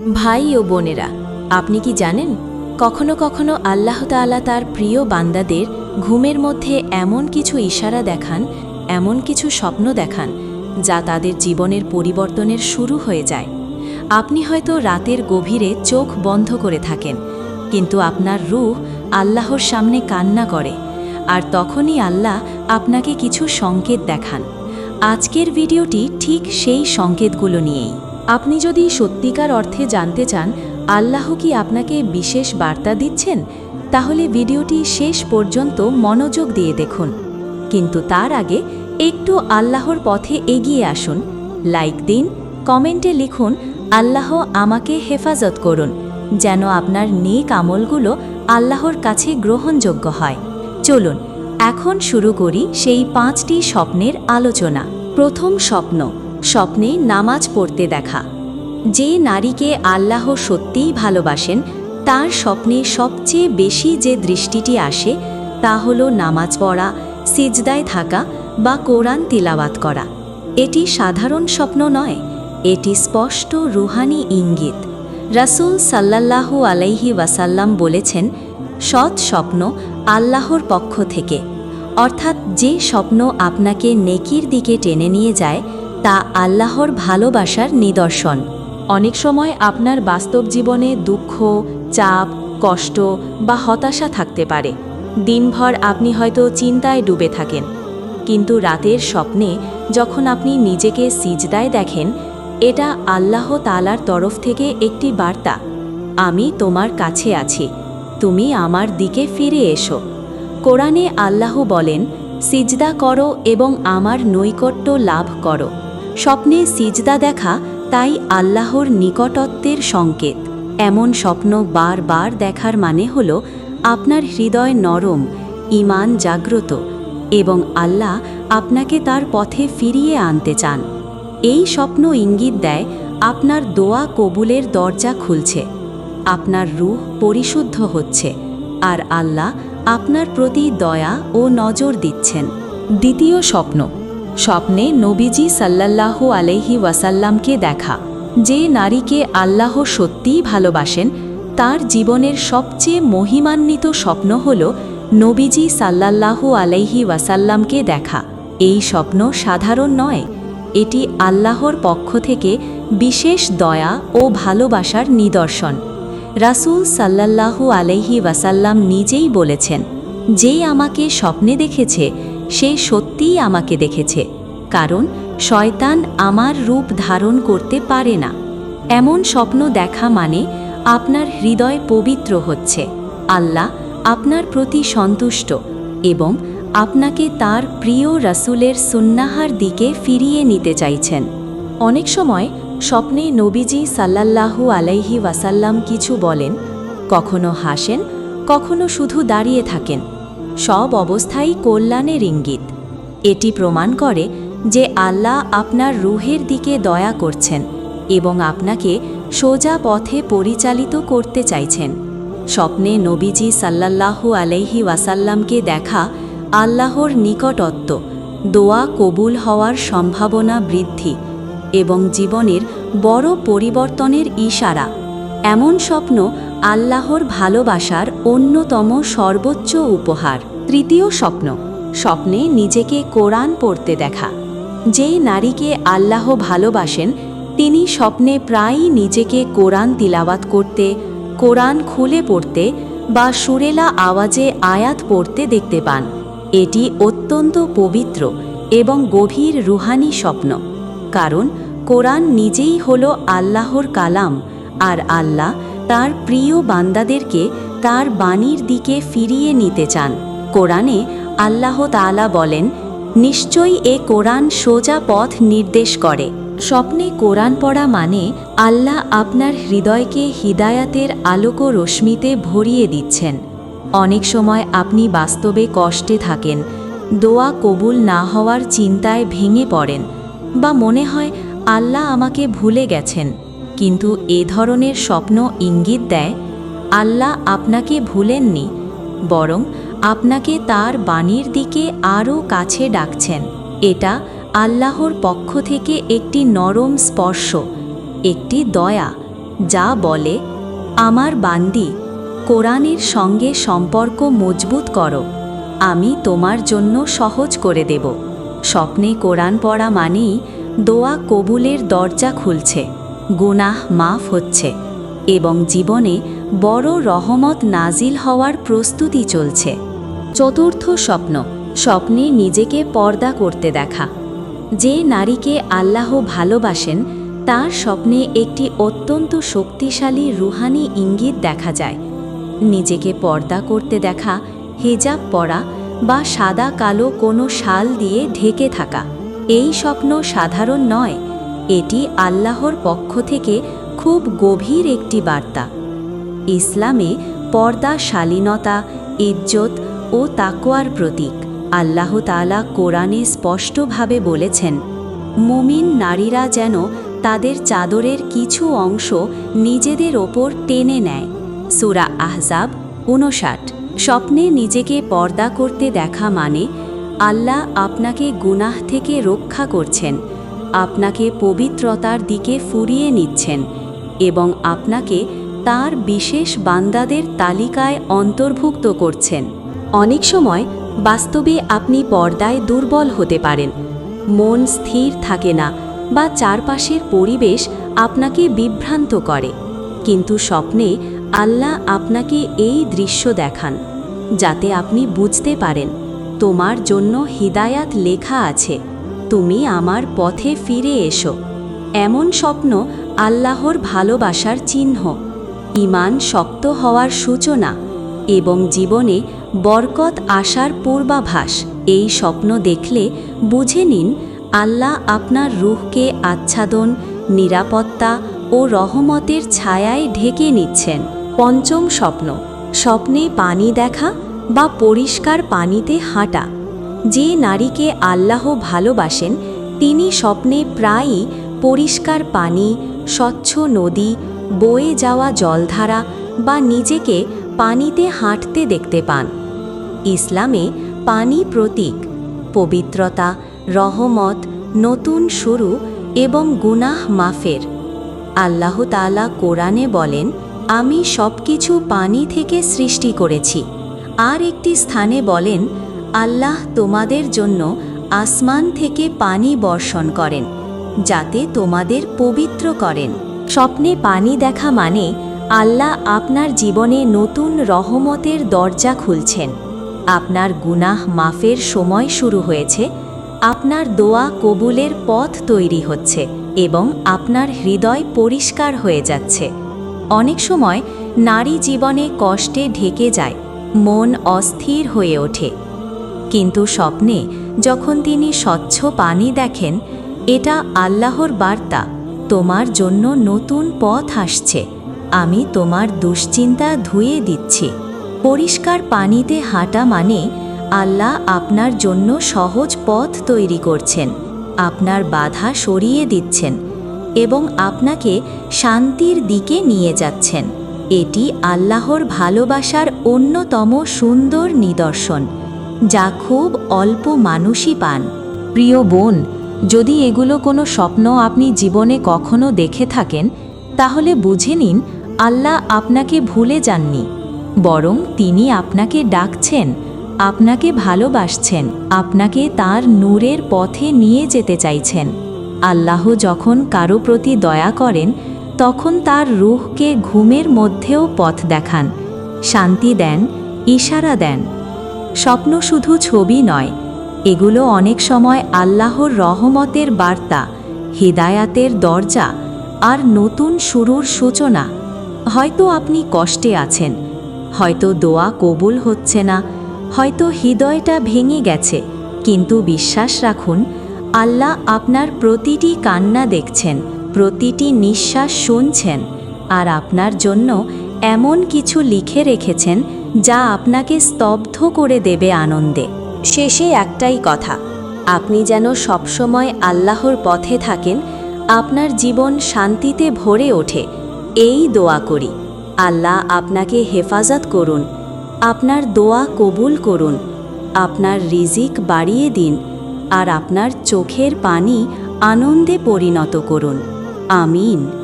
ভাই ও বোনেরা, আপনি কি জানেন, কখনো কখনো আল্লাহ তাআলা তার প্রিয় বান্দাদের ঘুমের মধ্যে এমন কিছু ইশারা দেখান, এমন কিছু স্বপ্ন দেখান, যা তাদের জীবনের পরিবর্তনের শুরু হয়ে যায়। আপনি হয়তো রাতের গভীরে চোখ বন্ধ করে থাকেন, কিন্তু আপনার রূহ আল্লাহর সামনে কান্না করে, আর তখনই আল্লাহ আপনাকে কিছু সংকেত দেখান। আজকের ভিডিওটি ঠিক সেই সংকেতগুলো নিয়েই। আপনি যদি সত্যিকার অর্থে জানতে চান, আল্লাহ কি আপনাকে বিশেষ বার্তা দিচ্ছেন? তাহলে ভিডিওটি শেষ পর্যন্ত মনোযোগ দিয়ে দেখুন। কিন্তু তার আগে একটু আল্লাহর পথে এগিয়ে আসুন, লাইক দিন, কমেন্টে লিখুন, আল্লাহ আমাকে হেফাজত করুন, যেন আপনার নেক আমলগুলো আল্লাহর কাছে গ্রহণযোগ্য হয়। চলুন, এখন শুরু করি সেই পাঁচটি স্বপ্নের আলোচনা। প্রথম স্বপ্ন স্বপ্নে নামাজ পড়তে দেখা। যে নারীকে আল্লাহ সত্যিই ভালোবাসেন, তার স্বপ্নে সবচেয়ে বেশি যে দৃষ্টিটি আসে, তা হল নামাজ পড়া, সিজদায় থাকা বা কোরআন তিলাওয়াত করা। এটি সাধারণ স্বপ্ন নয়, এটি স্পষ্ট রুহানি ইঙ্গিত। রাসূল সাল্লাল্লাহু আলাইহি ওয়াসাল্লাম বলেছেন, সৎ স্বপ্ন আল্লাহর পক্ষ থেকে। অর্থাৎ যে স্বপ্ন আপনাকে নেকির দিকে টেনে নিয়ে যায় তা আল্লাহর ভালোবাসার নিদর্শন। অনেক সময় আপনার বাস্তব জীবনে দুঃখ, চাপ, কষ্ট বা হতাশা থাকতে পারে। দিনভর আপনি হয়তো চিন্তায় ডুবে থাকেন। কিন্তু রাতের স্বপ্নে যখন আপনি নিজেকে সিজদায় দেখেন, এটা আল্লাহ তালার তরফ থেকে একটি বার্তা, আমি তোমার কাছে আছি। তুমি আমার দিকে ফিরে এসো। কোরআনে আল্লাহ বলেন, সিজদা করো এবং আমার নৈকট্য লাভ করো। স্বপ্নে সিজদা দেখা, তাই আল্লাহর নিকটত্বের সংকেত। এমন স্বপ্ন বারবার দেখার মানে হল, আপনার হৃদয় নরম ইমান জাগ্রত এবং আল্লাহ আপনাকে তার পথে ফিরিয়ে আনতে চান। এই স্বপ্ন ইঙ্গিত দেয়, আপনার দোয়া কবুলের দরজা খুলছে, আপনার রূহ পরিশুদ্ধ হচ্ছে আর আল্লাহ আপনার প্রতি দয়া ও নজর দিচ্ছেন। দ্বিতীয় স্বপ্ন স্বপ্নে নবীজি সাল্লাল্লাহু আলাইহি ওয়াসাল্লামকে দেখা। যে নারীকে আল্লাহ সত্যিই ভালোবাসেন, তার জীবনের সবচেয়ে মহিমান্বিত স্বপ্ন হল নবীজি সাল্লাল্লাহু আলাইহি ওয়াসাল্লামকে দেখা। এই স্বপ্ন সাধারণ নয়, এটি আল্লাহর পক্ষ থেকে বিশেষ দয়া ও ভালোবাসার নিদর্শন। রাসূল সাল্লাল্লাহু আলাইহি ওয়াসাল্লাম নিজেই বলেছেন যে আমাকে স্বপ্নে দেখেছে সে সত্যিই আমাকে দেখেছে, কারণ শয়তান আমার রূপ ধারণ করতে পারে না। এমন স্বপ্ন দেখা মানে আপনার হৃদয় পবিত্র হচ্ছে। আল্লাহ আপনার প্রতি সন্তুষ্ট এবং আপনাকে তার প্রিয় রাসূলের সুন্নাহার দিকে ফিরিয়ে নিতে চাইছেন। অনেক সময় স্বপ্নে নবীজি সাল্লাল্লাহু আলাইহি ওয়াসাল্লাম কিছু বলেন, কখনো হাসেন, কখনো শুধু দাঁড়িয়ে থাকেন। সব অবস্থাই কল্যাণের ইঙ্গিত। এটি প্রমাণ করে যে আল্লাহ আপনার রুহের দিকে দয়া করছেন এবং আপনাকে সোজা পথে পরিচালিত করতে চাইছেন। স্বপ্নে নবীজি সাল্লাল্লাহু আলাইহি ওয়াসাল্লামকে দেখা আল্লাহর নিকটত্ব, দোয়া কবুল হওয়ার সম্ভাবনা বৃদ্ধি এবং জীবনের বড় পরিবর্তনের ইশারা এমন স্বপ্ন আল্লাহর ভালোবাসার অন্যতম সর্বোচ্চ উপহার। তৃতীয় স্বপ্ন, স্বপ্নে নিজেকে কোরআন পড়তে দেখা। যেই নারীকে আল্লাহ ভালোবাসেন, তিনি স্বপ্নে প্রায়ই নিজেকে কোরআন তিলাওয়াত করতে, কোরআন খুলে পড়তে বা সুরেলা আওয়াজে আয়াত পড়তে দেখতে পান। এটি অত্যন্ত পবিত্র এবং গভীর রুহানি স্বপ্ন। কারণ কোরআন নিজেই হল আল্লাহর কালাম আর আল্লাহ তার প্রিয় বান্দাদেরকে তার বাণীর দিকে ফিরিয়ে নিতে চান। কোরআনে আল্লাহ তাআলা বলেন, নিশ্চয়ই এ কোরআন সোজা পথ নির্দেশ করে। স্বপ্নে কোরআন পড়া মানে আল্লাহ আপনার হৃদয়কে হিদায়াতের আলোক রশ্মিতে ভরিয়ে দিচ্ছেন। অনেক সময় আপনি বাস্তবে কষ্টে থাকেন, দোয়া কবুল না হওয়ার চিন্তায় ভেঙে পড়েন বা মনে হয়, আল্লাহ আমাকে ভুলে গেছেন। কিন্তু এ ধরনের স্বপ্ন ইঙ্গিত দেয়, আল্লাহ আপনাকে ভুলেননি, বরং আপনাকে তার বাণীর দিকে আরও কাছে ডাকছেন। এটা আল্লাহর পক্ষ থেকে একটি নরম স্পর্শ, একটি দয়া, যা বলে, আমার বান্দি, কোরআনের সঙ্গে সম্পর্ক মজবুত করো, আমি তোমার জন্য সহজ করে দেব। স্বপ্নে কোরআন পড়া মানেই দোয়া কবুলের দরজা খুলছে। গুনাহ মাফ হচ্ছে এবং জীবনে বড় রহমত নাজিল হওয়ার প্রস্তুতি চলছে। চতুর্থ স্বপ্ন, স্বপ্নে নিজেকে পর্দা করতে দেখা। যে নারীকে আল্লাহ ভালোবাসেন, তার স্বপ্নে একটি অত্যন্ত শক্তিশালী রুহানি ইঙ্গিত দেখা যায়। নিজেকে পর্দা করতে দেখা, হেজাব পরা বা সাদা কালো কোনো শাল দিয়ে ঢেকে থাকা, এই স্বপ্ন সাধারণ নয় এটি আল্লাহর পক্ষ থেকে খুব গভীর একটি বার্তা। ইসলামে পর্দা, শালীনতা, ইজ্জত ও তাকোয়ার প্রতীক। আল্লাহ তাআলা কোরআনে স্পষ্টভাবে বলেছেন, মুমিন নারীরা যেন তাদের চাদরের কিছু অংশ নিজেদের ওপর টেনে নেয়। সুরা আহজাব উনষাট স্বপ্নে নিজেকে পর্দা করতে দেখা মানে আল্লাহ আপনাকে গুনাহ থেকে রক্ষা করছেন। আপনাকে পবিত্রতার দিকে ফুরিয়ে নিচ্ছেন এবং আপনাকে তার বিশেষ বান্দাদের তালিকায় অন্তর্ভুক্ত করছেন। অনেক সময় বাস্তবে আপনি পর্দায় দুর্বল হতে পারেন। মন স্থির থাকে না বা চারপাশের পরিবেশ আপনাকে বিভ্রান্ত করে। কিন্তু স্বপ্নে আল্লাহ আপনাকে এই দৃশ্য দেখান, যাতে আপনি বুঝতে পারেন, তোমার জন্য হিদায়াত লেখা আছে। তুমি আমার পথে ফিরে এসো। এমন স্বপ্ন আল্লাহর ভালোবাসার চিহ্ন। ইমান শক্ত হওয়ার সূচনা এবং জীবনে বরকত আসার পূর্বাভাস। এই স্বপ্ন দেখলে বুঝে নিন, আল্লাহ আপনার রুহকে আচ্ছাদন, নিরাপত্তা ও রহমতের ছায়ায় ঢেকে নিচ্ছেন। পঞ্চম স্বপ্ন, স্বপ্নে পানি দেখা বা পরিষ্কার পানিতে হাঁটা। যে নারীকে আল্লাহ ভালোবাসেন, তিনি স্বপ্নে প্রায়ই পরিষ্কার পানি, স্বচ্ছ নদী, বয়ে যাওয়া জলধারা বা নিজেকে পানিতে হাঁটতে দেখতে পান। ইসলামে পানি প্রতীক, পবিত্রতা, রহমত, নতুন শুরু এবং গুনাহ মাফের। আল্লাহ তাআলা কোরআনে বলেন, আমি সব কিছু পানি থেকে সৃষ্টি করেছি। আর একটি স্থানে বলেন আল্লাহ তোমাদের জন্য আসমান থেকে পানি বর্ষণ করেন, যাতে তোমাদের পবিত্র করেন। স্বপ্নে পানি দেখা মানে আল্লাহ আপনার জীবনে নতুন রহমতের দরজা খুলছেন। আপনার গুনাহ মাফের সময় শুরু হয়েছে, আপনার দোয়া কবুলের পথ তৈরি হচ্ছে এবং আপনার হৃদয় পরিষ্কার হয়ে যাচ্ছে। অনেক সময় নারী জীবনে কষ্টে ঢেকে যায়, মন অস্থির হয়ে ওঠে। কিন্তু স্বপ্নে যখন তিনি স্বচ্ছ পানি দেখেন, এটা আল্লাহর বার্তা, তোমার জন্য নতুন পথ আসছে, আমি তোমার দুশ্চিন্তা ধুয়ে দিচ্ছি। পরিষ্কার পানিতে হাঁটা মানে আল্লাহ আপনার জন্য সহজ পথ তৈরি করছেন, আপনার বাধা সরিয়ে দিচ্ছেন এবং আপনাকে শান্তির দিকে নিয়ে যাচ্ছেন। এটি আল্লাহর ভালোবাসার অন্যতম সুন্দর নিদর্শন। যা খুব অল্প মানুষই পান। প্রিয় বোন, যদি এগুলো কোনো স্বপ্ন আপনি জীবনে কখনো দেখে থাকেন, তাহলে বুঝে নিন আল্লাহ আপনাকে ভুলে যাননি। বরং তিনি আপনাকে ডাকছেন, আপনাকে ভালোবাসছেন, আপনাকে তার নূরের পথে নিয়ে যেতে চাইছেন। আল্লাহ যখন কারও প্রতি দয়া করেন, তখন তার রুহকে ঘুমের মধ্যেও পথ দেখান, শান্তি দেন, ইশারা দেন। স্বপ্ন শুধু ছবি নয়, এগুলো অনেক সময় আল্লাহর রহমতের বার্তা, হিদায়াতের দরজা আর নতুন শুরুর সূচনা। হয়তো আপনি কষ্টে আছেন, হয়তো দোয়া কবুল হচ্ছে না, হয়তো হৃদয়টা ভেঙে গেছে, কিন্তু বিশ্বাস রাখুন, আল্লাহ আপনার প্রতিটি কান্না দেখছেন, প্রতিটি নিঃশ্বাস শুনছেন আর আপনার জন্য এমন কিছু লিখে রেখেছেন যা আপনাকে স্তব্ধ করে দেবে আনন্দে। শেষে একটাই কথা, আপনি যেন সবসময় আল্লাহর পথে থাকেন, আপনার জীবন শান্তিতে ভরে ওঠে, এই দোয়া করি। আল্লাহ আপনাকে হেফাজত করুন, আপনার দোয়া কবুল করুন, আপনার রিজিক বাড়িয়ে দিন, আর আপনার চোখের পানি আনন্দে পরিণত করুন। আমিন।